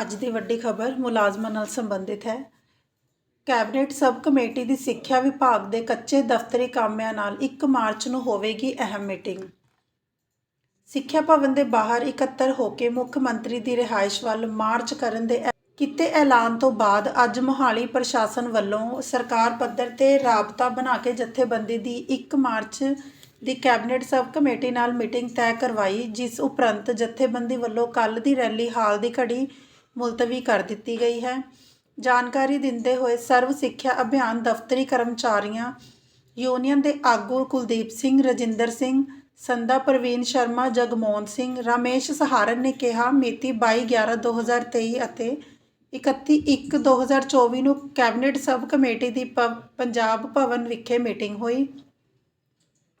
ਅੱਜ ਦੀ ਵੱਡੀ ਖਬਰ ਮੁਲਾਜ਼ਮਾਂ ਨਾਲ ਸੰਬੰਧਿਤ ਹੈ। ਕੈਬਨਿਟ ਸਬ ਕਮੇਟੀ ਦੀ ਸਿੱਖਿਆ ਵਿਭਾਗ ਦੇ ਕੱਚੇ ਦਫ਼ਤਰੀ ਕਾਮਿਆਂ ਨਾਲ 1 ਮਾਰਚ ਨੂੰ ਹੋਵੇਗੀ ਅਹਿਮ ਮੀਟਿੰਗ। ਸਿੱਖਿਆ ਭਵਨ ਦੇ ਬਾਹਰ ਇਕੱਤਰ ਹੋ ਕੇ ਮੁੱਖ ਮੰਤਰੀ ਦੀ ਰਿਹਾਇਸ਼ ਵੱਲ ਮਾਰਚ ਕਰਨ ਦੇ ਐ- ਕੀਤੇ ਐਲਾਨ ਤੋਂ ਬਾਅਦ ਅੱਜ ਮੋਹਾਲੀ ਪ੍ਰਸ਼ਾਸਨ ਵੱਲੋਂ ਸਰਕਾਰ ਪੱਧਰ ਤੇ ਰਾਬਤਾ ਬਣਾ ਕੇ ਜਥੇਬੰਦੀ ਦੀ 1 ਮਾਰਚ ਦੀ ਕੈਬਨਿਟ ਸਬ ਕਮੇਟੀ ਨਾਲ ਮੀਟਿੰਗ ਤੈਅ ਕਰਵਾਈ, ਜਿਸ ਉਪਰੰਤ ਜਥੇਬੰਦੀ ਵੱਲੋਂ ਕੱਲ ਦੀ ਰੈਲੀ ਹਾਲ ਦੀ ਘੜੀ ਮੁਲਤਵੀ ਕਰ ਦਿੱਤੀ ਗਈ ਹੈ। ਜਾਣਕਾਰੀ ਦਿੰਦੇ ਹੋਏ ਸਰਵ ਸਿੱਖਿਆ ਅਭਿਆਨ ਦਫ਼ਤਰੀ ਕਰਮਚਾਰੀਆਂ, ਯੂਨੀਅਨ ਦੇ ਆਗੂ ਕੁਲਦੀਪ ਸਿੰਘ, ਰਜਿੰਦਰ ਸਿੰਘ ਸੰਦਾ ਪ੍ਰਵੀਨ ਸ਼ਰਮਾ, ਜਗਮੋਹਨ ਸਿੰਘ, ਰਮੇਸ਼ ਸਹਾਰਨ ਨੇ ਕਿਹਾ, ਮਿਤੀ 22/11/2023 ਅਤੇ 31/1/2024 ਨੂੰ ਕੈਬਨਿਟ ਸਬ ਕਮੇਟੀ ਦੀ ਪ- ਪੰਜਾਬ ਭਵਨ ਵਿਖੇ ਮੀਟਿੰਗ ਹੋਈ,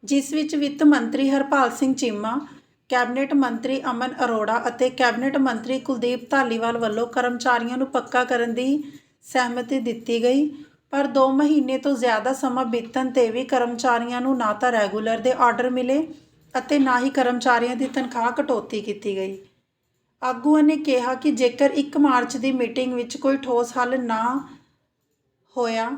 ਜਿਸ ਵਿੱਚ ਵਿੱਤ ਮੰਤਰੀ ਹਰਪਾਲ ਸਿੰਘ ਚੀਮਾ ਕੈਬਨਿਟ ਮੰਤਰੀ ਅਮਨ ਅਰੋੜਾ ਅਤੇ ਕੈਬਨਿਟ ਮੰਤਰੀ ਕੁਲਦੀਪ ਧਾਲੀਵਾਲ ਵੱਲੋਂ ਕਰਮਚਾਰੀਆਂ ਨੂੰ ਪੱਕਾ ਕਰਨ ਦੀ ਸਹਿਮਤੀ ਦਿੱਤੀ ਗਈ। ਪਰ 2 ਮਹੀਨੇ ਤੋਂ ਜ਼ਿਆਦਾ ਸਮਾਂ ਬੀਤਣ ਤੇ ਵੀ ਕਰਮਚਾਰੀਆਂ ਨੂੰ ਨਾ ਤਾਂ ਰੈਗੂਲਰ ਦੇ ਆਰਡਰ ਮਿਲੇ ਅਤੇ ਨਾ ਹੀ ਕਰਮਚਾਰੀਆਂ ਦੀ ਤਨਖਾਹ ਕਟੌਤੀ ਕੀਤੀ ਗਈ। ਆਗੂਆਂ ਨੇ ਕਿਹਾ ਕਿ ਜੇਕਰ 1 ਮਾਰਚ ਦੀ ਮੀਟਿੰਗ ਵਿੱਚ ਕੋਈ ਠੋਸ ਹੱਲ ਨਾ ਹੋਇਆ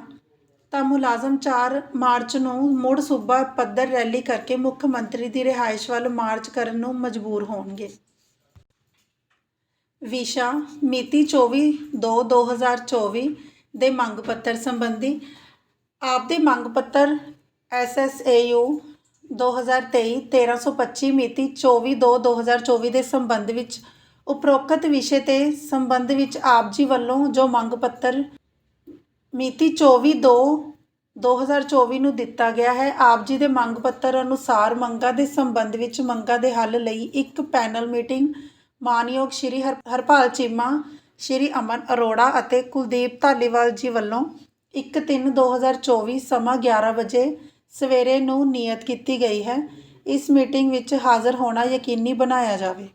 ਤਾਂ ਮੁਲਾਜ਼ਮ 4 ਮਾਰਚ ਨੂੰ ਮੁੜ ਸੂਬਾ ਪੱਧਰ ਰੈਲੀ ਕਰਕੇ ਮੁੱਖ ਮੰਤਰੀ ਦੀ ਰਿਹਾਇਸ਼ ਵੱਲ ਮਾਰਚ ਕਰਨ ਨੂੰ ਮਜਬੂਰ ਹੋਣਗੇ। ਵਿਸ਼ਾ, ਮਿਤੀ 24/2/2024 ਦੇ ਮੰਗ ਪੱਤਰ ਸੰਬੰਧੀ ਆਪ ਦੇ ਮੰਗ ਪੱਤਰ SSAU 2023 1325 ਮਿਤੀ 24/2/2024 ਦੇ ਸੰਬੰਧ ਵਿੱਚ ਉਪਰੋਕਤ ਵਿਸ਼ੇ ਤੇ ਸੰਬੰਧ ਵਿੱਚ ਆਪ ਜੀ ਵੱਲੋਂ ਜੋ ਮੰਗ ਪੱਤਰ ਮਿਤੀ 24 2 2024 ਨੂੰ ਦਿੱਤਾ ਗਿਆ ਹੈ। ਆਪ ਜੀ ਦੇ ਮੰਗ ਪੱਤਰ ਅਨੁਸਾਰ ਮੰਗਾਂ ਦੇ ਸੰਬੰਧ ਵਿੱਚ ਮੰਗਾਂ ਦੇ ਹੱਲ ਲਈ ਇੱਕ ਪੈਨਲ ਮੀਟਿੰਗ ਮਾਨਯੋਗ ਸ਼੍ਰੀ ਹਰ, ਹਰਪਾਲ ਚੀਮਾ, ਸ਼੍ਰੀ ਅਮਨ ਅਰੋੜਾ ਅਤੇ ਕੁਲਦੀਪ ਧਾਲੀਵਾਲ ਜੀ ਵੱਲੋਂ 1 3 2024 ਸਮਾਂ 11 ਵਜੇ ਸਵੇਰੇ ਨੂੰ ਨਿਯਤ ਕੀਤੀ ਗਈ ਹੈ। ਇਸ ਮੀਟਿੰਗ ਵਿੱਚ ਹਾਜ਼ਰ ਹੋਣਾ ਯਕੀਨੀ ਬਣਾਇਆ ਜਾਵੇ।